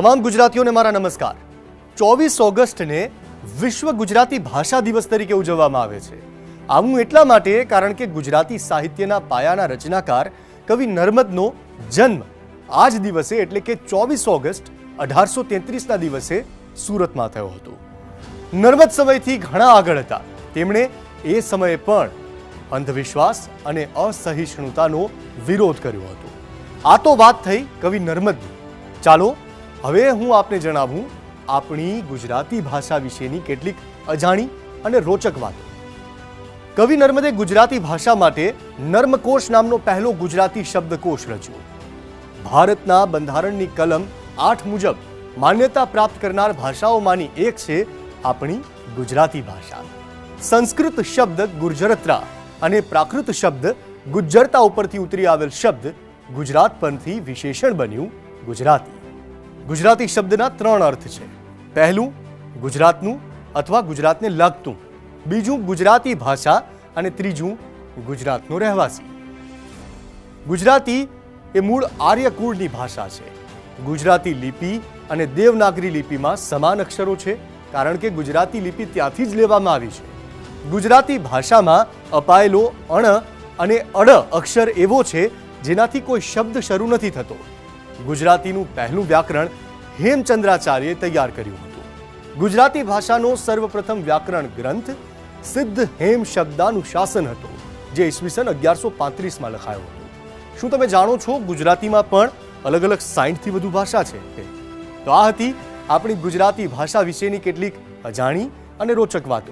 તમામ ગુજરાતીઓને મારા નમસ્કાર. ચોવીસ ઓગસ્ટને વિશ્વ ગુજરાતી ભાષા દિવસ તરીકે ઉજવવામાં આવે છે. આવું એટલા માટે કારણ કે ગુજરાતી સાહિત્યના પાયાના રચનાકાર કવિ નર્મદનો જન્મ આ જ દિવસે એટલે કે ચોવીસ ઓગસ્ટ અઢારસો તેત્રીસના દિવસે સુરતમાં થયો હતો. નર્મદ સમયથી ઘણા આગળ હતા. તેમણે એ સમયે પણ અંધવિશ્વાસ અને અસહિષ્ણુતાનો વિરોધ કર્યો હતો. આ તો વાત થઈ કવિ નર્મદની. ચાલો હવે હું આપને જણાવું આપણી ગુજરાતી ભાષા વિશેની કેટલીક અજાણી અને રોચક વાતો. કવિ નર્મદે ગુજરાતી ભાષા માટે નર્મકોશ નામનો પહેલો ગુજરાતી શબ્દકોશ રચ્યો. ભારતના બંધારણની કલમ આઠ મુજબ માન્યતા પ્રાપ્ત કરનાર ભાષાઓમાંની એક છે આપણી ગુજરાતી ભાષા. સંસ્કૃત શબ્દ ગુર્જરત્રા અને પ્રાકૃત શબ્દ ગુજ્જરતા ઉપરથી ઉતરી આવેલ શબ્દ ગુજરાત પરથી વિશેષણ બન્યું ગુજરાતી. ગુજરાતી શબ્દના ત્રણ અર્થ છે. પહેલું, ગુજરાતનું અથવા ગુજરાતને લગતું. બીજું, ગુજરાતી ભાષા અને ત્રીજું, ગુજરાતનો રહેવાસી. ગુજરાતી એ મૂળ આર્યકુળની ભાષા છે. ગુજરાતી લિપિ અને દેવનાગરી લિપિમાં સમાન અક્ષરો છે, કારણ કે ગુજરાતી લિપિ ત્યાંથી જ લેવામાં આવી છે. ગુજરાતી ભાષામાં અપાયેલો અણ અને અડ અક્ષર એવો છે, જેનાથી કોઈ શબ્દ શરૂ નથી થતો. ગુજરાતીનું પહેલું વ્યાકરણ હેમચંદ્રાચાર્યે તૈયાર કર્યું હતું. ગુજરાતી ભાષાનો સર્વપ્રથમ વ્યાકરણ ગ્રંથ સિદ્ધ હેમ શબ્દાનું શાસન હતો, જે ઈસવીસન અગિયારસો પાંત્રીસમાં લખાયો હતો. શું તમે જાણો છો ગુજરાતીમાં પણ અલગ અલગ સાઠથી વધુ ભાષા છે? તો આ હતી આપણી ગુજરાતી ભાષા વિશેની કેટલીક અજાણી અને રોચક વાતો.